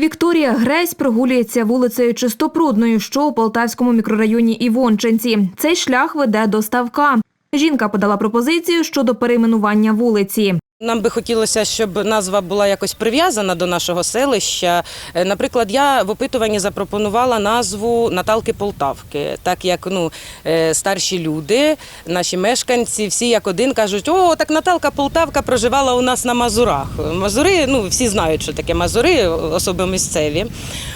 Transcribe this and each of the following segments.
Вікторія Гресь прогулюється вулицею Чистопрудною, що у Полтавському мікрорайоні Івончинці. Цей шлях веде до ставка. Жінка подала пропозицію щодо перейменування вулиці. Нам би хотілося, щоб назва була якось прив'язана до нашого селища. Е, Наприклад, я в опитуванні запропонувала назву Наталки Полтавки, так як ну, е, старші люди, наші мешканці, всі як один кажуть, о, так Наталка Полтавка проживала у нас на Мазурах. Мазури, ну всі знають, що таке Мазури, особи місцеві.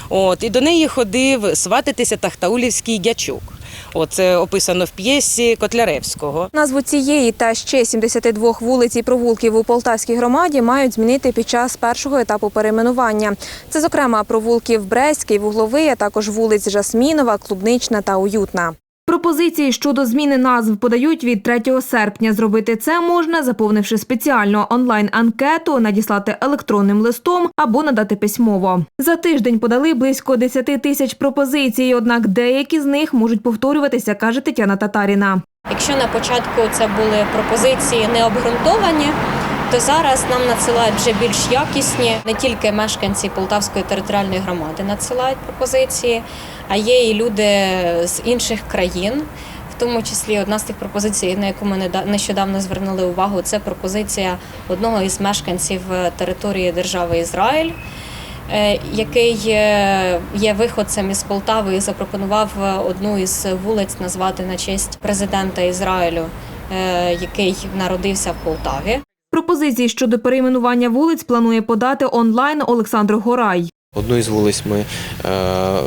От, і до неї ходив сватитися Тахтаулівський дячок. От, це описано в п'єсі Котляревського. Назву цієї та ще 72 вулиць і провулків у Полтавській громаді мають змінити під час першого етапу перейменування. Це, зокрема, провулків Бреський, Вугловий, а також вулиць Жасмінова, Клубнична та Уютна. Пропозиції щодо зміни назв подають від 3 серпня. Зробити це можна, заповнивши спеціальну онлайн-анкету, надіслати електронним листом або надати письмово. За тиждень подали близько 10 тисяч пропозицій, однак деякі з них можуть повторюватися, каже Тетяна Татаріна. Якщо на початку це були пропозиції необґрунтовані, то зараз нам надсилають вже більш якісні. Не тільки мешканці Полтавської територіальної громади надсилають пропозиції, а є і люди з інших країн. В тому числі одна з тих пропозицій, на яку ми нещодавно звернули увагу, це пропозиція одного із мешканців е, території держави Ізраїль, е, який е, є виходцем із Полтави і запропонував одну із вулиць назвати на честь президента Ізраїлю, який народився в Полтаві. Пропозиції щодо перейменування вулиць планує подати онлайн Олександр Горай. Одну із вулиць ми е,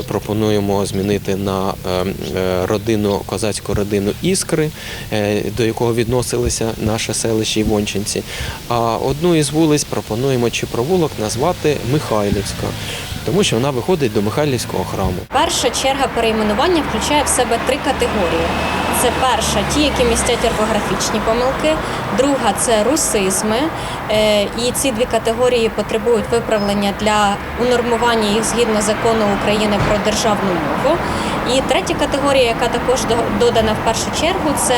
пропонуємо змінити на е, е, родину козацьку родину Іскри, до якого відносилися наше селище Івончинці. А одну із вулиць пропонуємо чи провулок назвати Михайлівська, тому що вона виходить до Михайлівського храму. Перша черга перейменування включає в себе три категорії. Це перша ті, які містять орфографічні помилки, друга це русизми. Е, І ці дві категорії потребують виправлення для унормування їх згідно закону України про державну мову. І третя категорія, яка також до- додана в першу чергу, це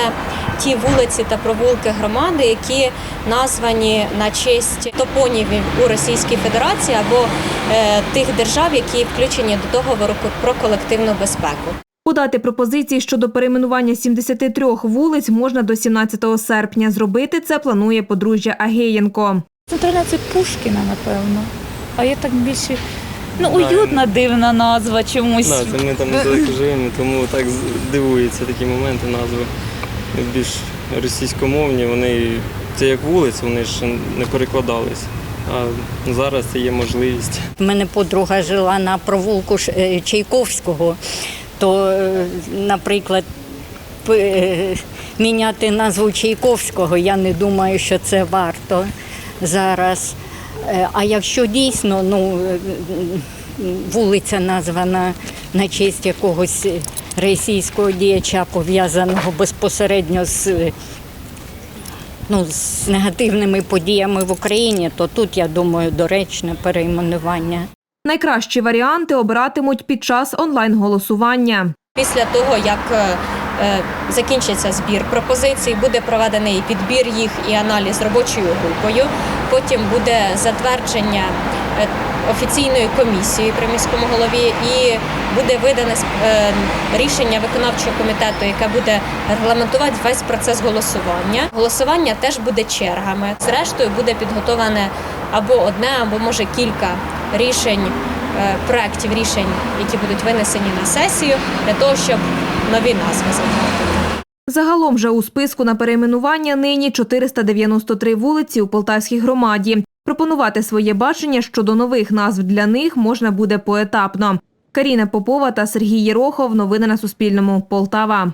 ті вулиці та провулки громади, які названі на честь топонімів у Російській Федерації або е, тих держав, які включені до договору про колективну безпеку. Подати пропозиції щодо перейменування 73 вулиць можна до 17 серпня. Зробити це планує подружжя Агеєнко. Це Пушкіна, напевно. А я так більше. Ну, уютна дивна назва чомусь. Да, це ми там недалеко живемо, тому так дивуються такі моменти назви. Більш російськомовні, вони це як вулиці, вони ж не перекладались. А зараз це є можливість. У мене подруга жила на провулку е, Чайковського, то, е, наприклад, е, міняти назву Чайковського, я не думаю, що це варто зараз. Е, А якщо дійсно ну, е, вулиця названа на честь якогось російського діяча, пов'язаного безпосередньо з ну, з негативними подіями в Україні, то тут, я думаю, доречне перейменування. Найкращі варіанти обиратимуть під час онлайн-голосування. Після того, як е, закінчиться збір пропозицій, буде проведений підбір їх і аналіз робочою групою. Потім буде затвердження е, офіційною комісією при міському голові і буде видане е, рішення виконавчого комітету, яке буде регламентувати весь процес голосування. Голосування теж буде чергами. Зрештою буде підготовлене або одне, або може кілька рішень е, проєктів рішень, які будуть винесені на сесію, для того, щоб нові назви затвердити. Загалом вже у списку на перейменування нині 493 вулиці у Полтавській громаді. Пропонувати своє бачення щодо нових назв для них можна буде поетапно. Каріна Попова та Сергій Єрохов. Новини на Суспільному. Полтава.